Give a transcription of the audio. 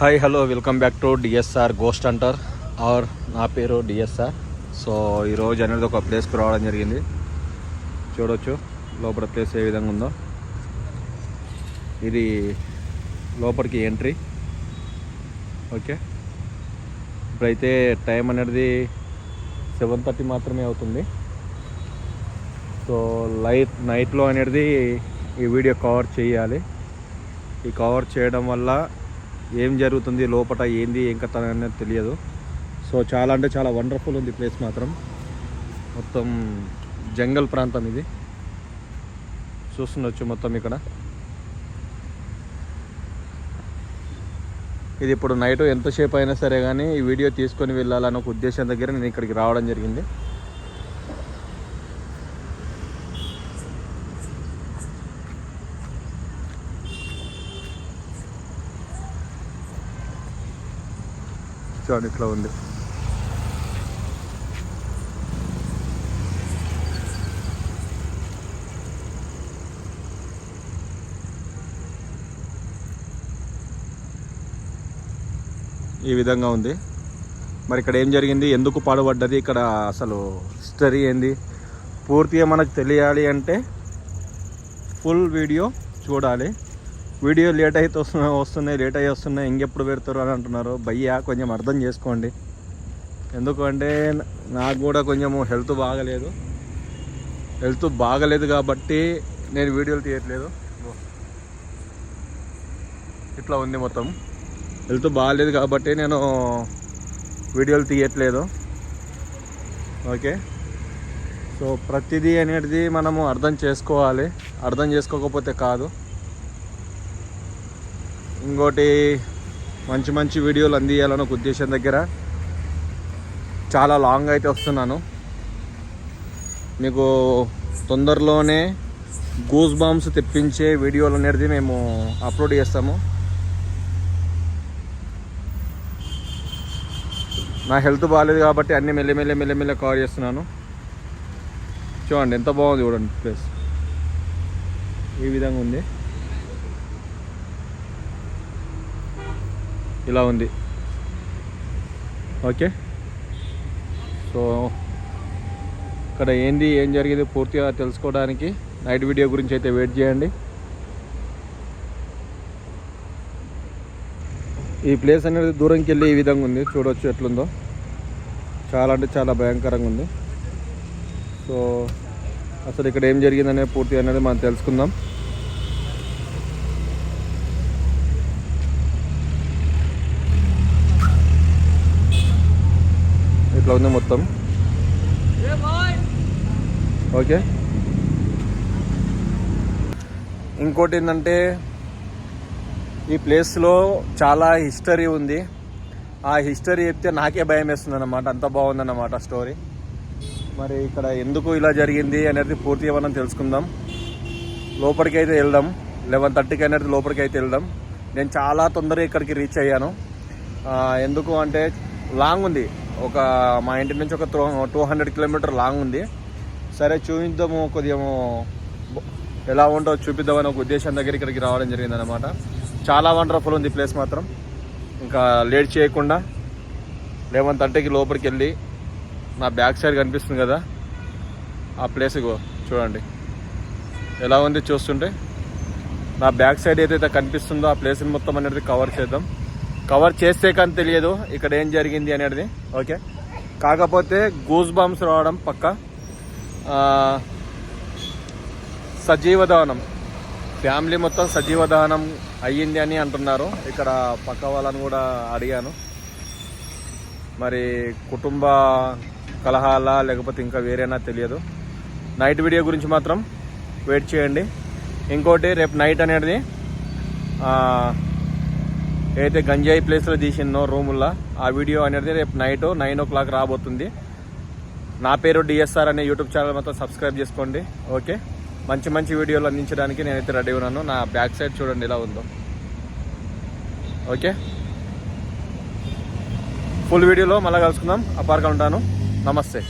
Hi hello welcome back to DSR ghost hunter are నా పేరు DSR so ఈరోజు అనేది ఒక ప్లేస్కి రావడం జరిగింది. చూడవచ్చు లోపల ప్లేస్ ఏ విధంగా ఉందో. ఇది లోపలికి ఎంట్రీ ఓకే ఇప్పుడైతే టైం అనేది సెవెన్ థర్టీ మాత్రమే అవుతుంది. సో లైట్ నైట్లో అనేది ఈ వీడియో కవర్ చేయాలి. ఈ కవర్ చేయడం వల్ల ఏం జరుగుతుంది లోపల ఏంది ఏం కథ అనేది తెలియదు. సో చాలా అంటే చాలా వండర్ఫుల్ ఉంది ప్లేస్ మాత్రం. మొత్తం జంగల్ ప్రాంతం ఇది. చూస్తుండొచ్చు మొత్తం ఇక్కడ. ఇది ఇప్పుడు నైట్ ఎంతసేపు అయినా సరే కానీ ఈ వీడియో తీసుకొని వెళ్ళాలన్న ఒక ఉద్దేశం దగ్గర నేను ఇక్కడికి రావడం జరిగింది. చూడండి ఇట్లా ఉంది. ఈ విధంగా ఉంది. మరి ఇక్కడ ఏం జరిగింది? ఎందుకు పాడుపడ్డది ఇక్కడ అసలు హిస్టరీ ఏంది? పూర్తిగా మనకు తెలియాలి అంటే ఫుల్ వీడియో చూడాలి. వీడియో లేట్ అయితే వస్తున్నాయి వస్తున్నాయి లేట్ అయ్యి వస్తున్నాయి ఇంకెప్పుడు పెడతారు అని అంటున్నారు. భయ్యా కొంచెం అర్థం చేసుకోండి. ఎందుకంటే నాకు కూడా కొంచెం హెల్త్ బాగలేదు. హెల్త్ బాగలేదు కాబట్టి నేను వీడియోలు తీయట్లేదు. ఇట్లా ఉంది మొత్తం. హెల్త్ బాగాలేదు కాబట్టి నేను వీడియోలు తీయట్లేదు. ఓకే. సో ప్రతిదీ అనేది మనము అర్థం చేసుకోవాలి. అర్థం చేసుకోకపోతే కాదు. ఇంకోటి మంచి మంచి వీడియోలు అందియాలని ఒక ఉద్దేశం దగ్గర చాలా లాంగ్ అయితే వస్తున్నాను. మీకు తొందరలోనే గూస్ బాంబ్స్ తెప్పించే వీడియోలు అనేది మేము అప్లోడ్ చేస్తాము. నా హెల్త్ బాగాలేదు కాబట్టి అన్ని మెల్లమెల్ల మెల్లమెల్ల కవర్ చేస్తున్నాను. చూడండి ఎంత బాగుంది చూడండి ప్లేస్ ఈ విధంగా ఉంది. ఇలా ఉంది. ఓకే. సో ఇక్కడ ఏంది ఏం జరిగింది పూర్తిగా తెలుసుకోవడానికి నైట్ వీడియో గురించి అయితే వెయిట్ చేయండి. ఈ ప్లేస్ అనేది దూరంకి వెళ్ళి ఈ విధంగా ఉంది. చూడవచ్చు ఎట్లుందో. చాలా అంటే చాలా భయంకరంగా ఉంది. సో అసలు ఇక్కడ ఏం జరిగిందనే పూర్తి అనేది మనం తెలుసుకుందాం. ఇట్లా ఉంది మొత్తం. ఓకే. ఇంకోటి ఏంటంటే ఈ ప్లేస్లో చాలా హిస్టరీ ఉంది. ఆ హిస్టరీ చెప్తే నాకే భయం వేస్తుంది అనమాట అంత బాగుందన్నమాట స్టోరీ మరి ఇక్కడ ఎందుకు ఇలా జరిగింది అనేది పూర్తిగా మనం తెలుసుకుందాం. లోపలికి అయితే వెళ్దాం లెవెన్ థర్టీకి అనేది లోపలికి అయితే వెళ్దాం. నేను చాలా తొందరగా ఇక్కడికి రీచ్ అయ్యాను. ఎందుకు అంటే లాంగ్ ఉంది. ఒక మా ఇంటి నుంచి ఒక టూ హండ్రెడ్ కిలోమీటర్ లాంగ్ ఉంది. సరే చూపిద్దాము కొద్దిగా ఎలా ఉంటో చూపిద్దామని ఒక ఉద్దేశం దగ్గర ఇక్కడికి రావడం జరిగింది అనమాట చాలా వండర్ఫుల్ ఉంది ప్లేస్ మాత్రం. ఇంకా లేట్ చేయకుండా లెవెన్ థర్టీకి లోపలికి వెళ్ళి నా బ్యాక్ సైడ్ కనిపిస్తుంది కదా ఆ ప్లేస్ చూడండి. ఎలా ఉంది చూస్తుంటే నా బ్యాక్ సైడ్ ఏదైతే కనిపిస్తుందో ఆ ప్లేస్ని మొత్తం అనేది కవర్ చేద్దాం. కవర్ చేస్తే కానీ తెలియదు. ఇక్కడ ఏం జరిగింది అనేది. ఓకే. కాకపోతే గూస్ బాంబ్స్ రావడం పక్క సజీవ దహనం ఫ్యామిలీ మొత్తం సజీవ దహనం అయ్యింది అని అంటున్నారు. ఇక్కడ పక్క వాళ్ళని కూడా అడిగాను. మరి కుటుంబ కలహాల లేకపోతే ఇంకా వేరేనా తెలియదు. నైట్ వీడియో గురించి మాత్రం వెయిట్ చేయండి. ఇంకోటి రేపు నైట్ అనేది ఏదైతే గంజాయి ప్లేస్లో తీసిందో రూముల్లో ఆ వీడియో అనేది రేపు నైట్ నైన్ ఓ క్లాక్ రాబోతుంది. నా పేరు డిఎస్ఆర్ అనే యూట్యూబ్ ఛానల్ మొత్తం సబ్స్క్రైబ్ చేసుకోండి ఓకే మంచి మంచి వీడియోలు అందించడానికి నేనైతే రెడీ ఉన్నాను. నా బ్యాక్ సైడ్ చూడండి ఇలా ఉందో. ఓకే ఫుల్ వీడియోలో మళ్ళీ కలుసుకుందాం. అపార్గా ఉంటాను. నమస్తే.